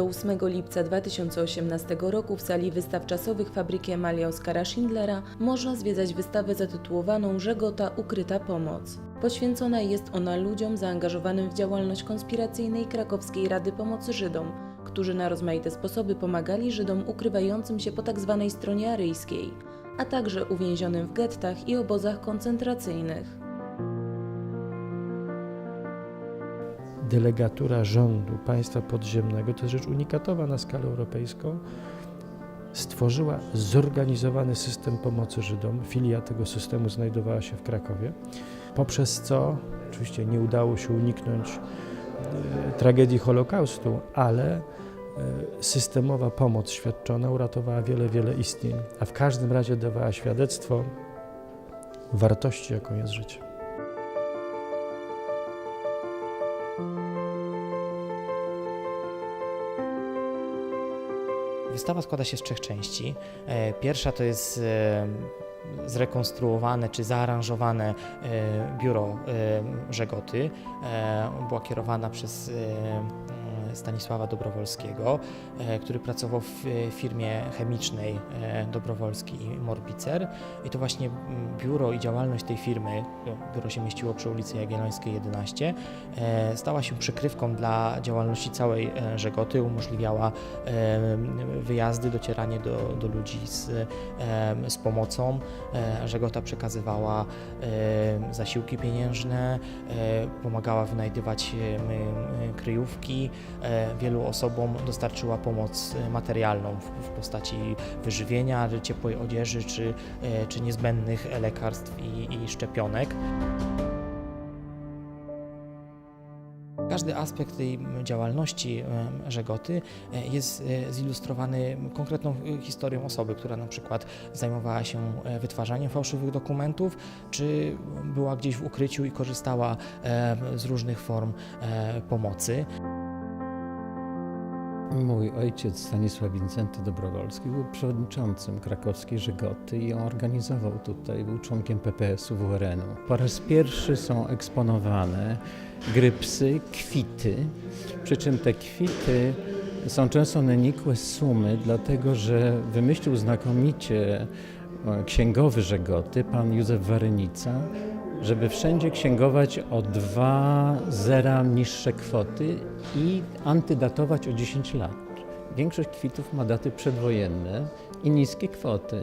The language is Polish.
8 lipca 2018 roku w sali wystaw czasowych fabryki Emalia Oskara Schindlera można zwiedzać wystawę zatytułowaną Żegota Ukryta Pomoc. Poświęcona jest ona ludziom zaangażowanym w działalność konspiracyjnej Krakowskiej Rady Pomocy Żydom, którzy na rozmaite sposoby pomagali Żydom ukrywającym się po tzw. stronie aryjskiej, a także uwięzionym w gettach i obozach koncentracyjnych. Delegatura rządu państwa podziemnego, to jest rzecz unikatowa na skalę europejską, stworzyła zorganizowany system pomocy Żydom. Filia tego systemu znajdowała się w Krakowie, poprzez co oczywiście nie udało się uniknąć e, tragedii Holokaustu, ale e, systemowa pomoc świadczona uratowała wiele, wiele istnień, a w każdym razie dawała świadectwo wartości, jaką jest życie. Wystawa składa się z trzech części. E, Pierwsza to jest e, zrekonstruowane czy zaaranżowane e, biuro Żegoty. Była kierowana przez Stanisława Dobrowolskiego, e, który pracował w e, firmie chemicznej e, Dobrowolski i Morbicer. I to właśnie biuro i działalność tej firmy, no, biuro się mieściło przy ulicy Jagiellońskiej 11, e, stała się przykrywką dla działalności całej Żegoty, umożliwiała wyjazdy, docieranie do, do ludzi z, z pomocą. Żegota przekazywała zasiłki pieniężne, pomagała wynajdywać kryjówki. E, Wielu osobom dostarczyła pomoc e, materialną w, postaci wyżywienia, ciepłej odzieży czy, e, czy niezbędnych lekarstw i, i szczepionek. Każdy aspekt tej działalności Żegoty jest zilustrowany konkretną historią osoby, która na przykład zajmowała się wytwarzaniem fałszywych dokumentów, czy była gdzieś w ukryciu i korzystała z różnych form pomocy. Mój ojciec Stanisław Wincenty Dobrowolski był przewodniczącym krakowskiej Żegoty i ją organizował tutaj, był członkiem PPS-u WRN-u. Po raz pierwszy są eksponowane grypsy, kwity, przy czym te kwity są często na nikłe sumy, dlatego że wymyślił znakomicie e, księgowy Żegoty, pan Józef Warynica, żeby wszędzie księgować o dwa zera niższe kwoty i antydatować o 10 lat. Większość kwitów ma daty przedwojenne i niskie kwoty.